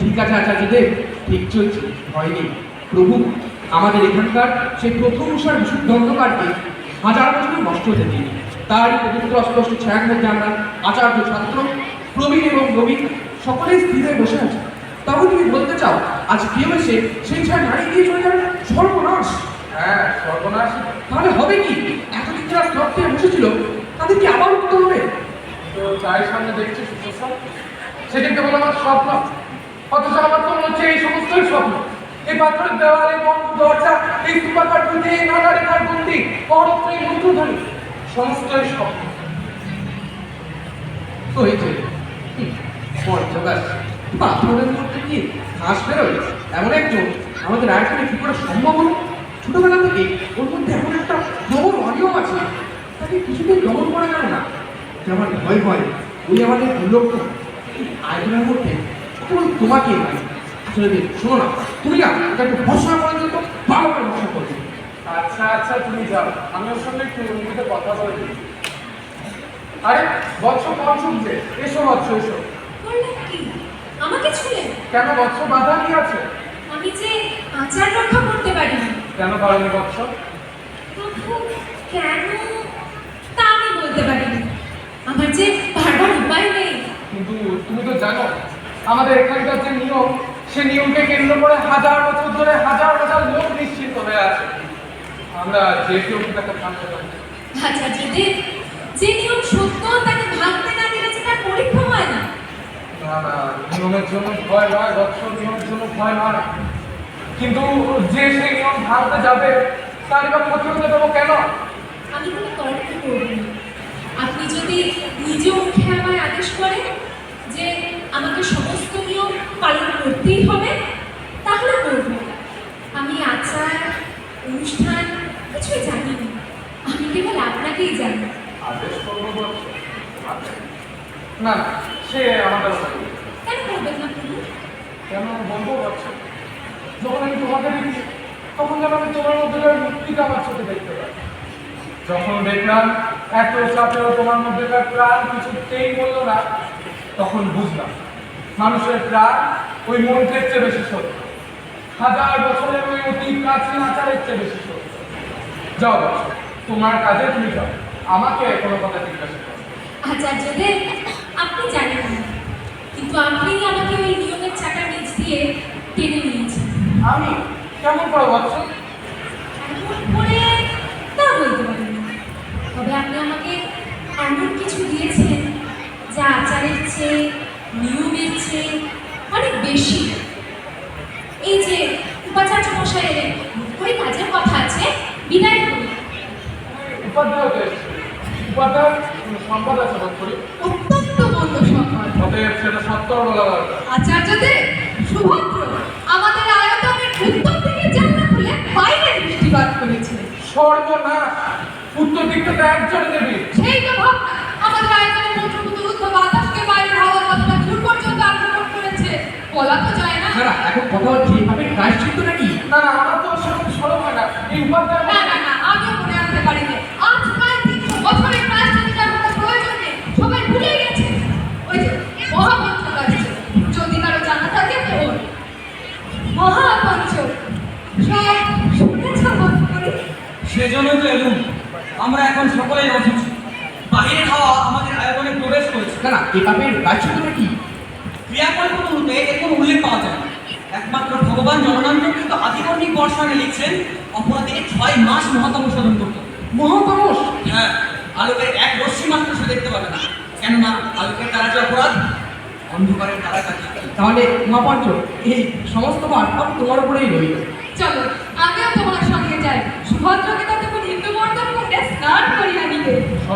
ঠিক আছে আচার্যদেব ঠিক চলছে ভয় নেই। প্রভু আমাদের এখানকার সেই প্রথম সার বিশুদ্ধ অন্ধকারকে হাজার বছর নষ্ট হতে দিন তারই পবিত্র অস্পষ্ট ছায়ার মধ্যে আমরা আচার্য ছাত্র প্রবীণ এবং নবীন সকলেই স্থির বসে আছি। তবে তুমি বলতে চাও আজ কেউ এসে সেই ছায়া নাড়িয়ে দিয়ে চলে যাবে? সর্বনাশ। হ্যাঁ সর্বনাশ। তাহলে হবে কি? এতদিন যারা থেকে বসেছিল তাদের কি আবার উঠতে হবে? তো তাই সামনে দেখছি সুপ্রসাদ সেটা কেবল আমার স্বপ্ন। অথচ আমার তো মনে হচ্ছে এই সমস্তই স্বপ্ন। এই পাথরের দেওয়ালে বন্ধ দরজা, এই স্তূপাকার পুঁথি এই নানা রেখার বন্দি অরত্র এই মন্ত্রধ্বনি সমস্তই স্বপ্ন। তো হয়েছে পঞ্চদাস পাথরের মধ্যে কি ঘাস বেরোয়? এমন একজন আমাদের আয়তনে কি করে সম্ভব হলো? ছোটবেলা থেকে ওর মধ্যে এমন একটা প্রবল অনিয়ম আছে। তাকে কিছুতেই দমন করা গেল না। যে আমার ভয় ভয়, ওই আমাদের দুর্লক্ষ এই মধ্যে কেবল তোমাকে দেখ, শোনো না তুমি না এটা একটু ভরসা করে দিও তো ভালো করে ভরসা করবে আচ্ছা আচ্ছা তুমি যাও। আমি ওর সঙ্গে একটু রুমিতে কথা বলে দিই। আরে বৎস পঞ্চম যে এসো বৎস এসো। আমাকে ছুলেন কেন বৎস বাধা কি আছে? আমি যে আচার রক্ষা করতে পারি না। কেন পারেনি বৎস? কেন তা আমি বলতে পারি না আমার যে ভাবার উপায় নেই কিন্তু তুমি তো জানো আমাদের এখানকার যে নিয়ম সে নিয়মকে কেন্দ্র করে হাজার বছর ধরে হাজার হাজার লোক নিশ্চিন্ত হয়ে আছে। আমরা যে কেউ তাকে থামতে পারি না। আচার্যদের যে নিয়ম সত্য তাকে ভাবতে না তার পরীক্ষা হয় না? না না নিয়মের জন্য ভয় নয় বৎস নিয়মের জন্য ভয় নয়। কিন্তু যে সেই নিয়ম ভাঙতে যাবে তার এবার ক্ষতি হতে দেবো কেন? আমি কোনো তর্ক করব আপনি যদি নিজে মুখে আমায় আদেশ করেন যে আমাকে সমস্ত নিয়ম পালন করতেই হবে তাহলে করব। আমি আচার অনুষ্ঠান কিছুই জানি না। আমি কেবল আপনাকেই জানি। না সে আমাদের। কেন করবেন না কেন বলব বৎস যখন আমি তোমাকে দেখি তখন যেন আমি তোমার মধ্যে মুক্তিটা আমার চোখে দেখতে পাই। যখন দেখলাম এত চাপেও তোমার মধ্যেকার প্রাণ কিছুতেই বলল না তখন বুঝলাম মানুষের প্রাণ ওই মন্ত্রের চেয়ে বেশি সত্য। হাজার বছরের ওই অতি প্রাচীন আচারের চেয়ে বেশি সত্য। যাও তোমার কাজে তুমি যাও আমাকে কোনো কথা জিজ্ঞাসা করো। আচার্যদের আপনি জানেন না কিন্তু আপনি আমাকে ওই নিয়মের চাকা নিচ দিয়ে টেনে নিয়েছেন। আমি? কেমন করে এমন করে তা বলতে পারি না। তবে আপনি আমাকে এমন কিছু দিয়েছেন যা আচারের চেয়ে নিয়মের চেয়ে অনেক বেশি। এই যে উপাচার্য মশাই এলেন ওই কাজের কথা আছে বিদায় করি। সম্পদ আচার্যদের সুভদ্র আমাদের আয়তনের উত্তর থেকে জানলা খুলে বাইরে দৃষ্টিপাত করেছে সর্বনাশ উত্তর দিকটা তো একজনে সেই তো ভাবনা আমাদের আয়তনের মন্ত্রপুত না না না না মনে আনতে পারিনি আজ প্রায় তিনশো বছরের প্রায়শ্চিত্তের কোনো প্রয়োজন নেই সবাই ভুলে গেছে ওই যে মহাপঞ্চ কাছে যদি কারও জানা থাকে ওর মহাপঞ্চ সব শুনেছ বোধ করি সেজন্যই তো এলুম। আমরা এখন সকলেই অসুস্থ বাহিরের হাওয়া আমাদের আয়তনে প্রবেশ করেছে। না না এ পাপের প্রায়শ্চিত্ত নাকি ক্রিয়াকল্পগুলোতে এর কোনো উল্লেখ পাওয়া যায়। না একমাত্র ভগবান জগন্নাথ কিন্তু আধিকর্ণিক বর্ষণে লিখছেন অপরাধীকে ছয় মাস মহাতম সাধন করত মহাতমস হ্যাঁ আলোকের এক রশ্মি মাত্র সে দেখতে পাবে না। কেননা আলোকের তারা যে অপরাধ অন্ধকারের তারা কাছে তাহলে উমাপঞ্চ এই সমস্ত পাঠ তোমার উপরেই রইল। চলো আমিও তোমার সঙ্গে যাই। সুভদ্রকে তো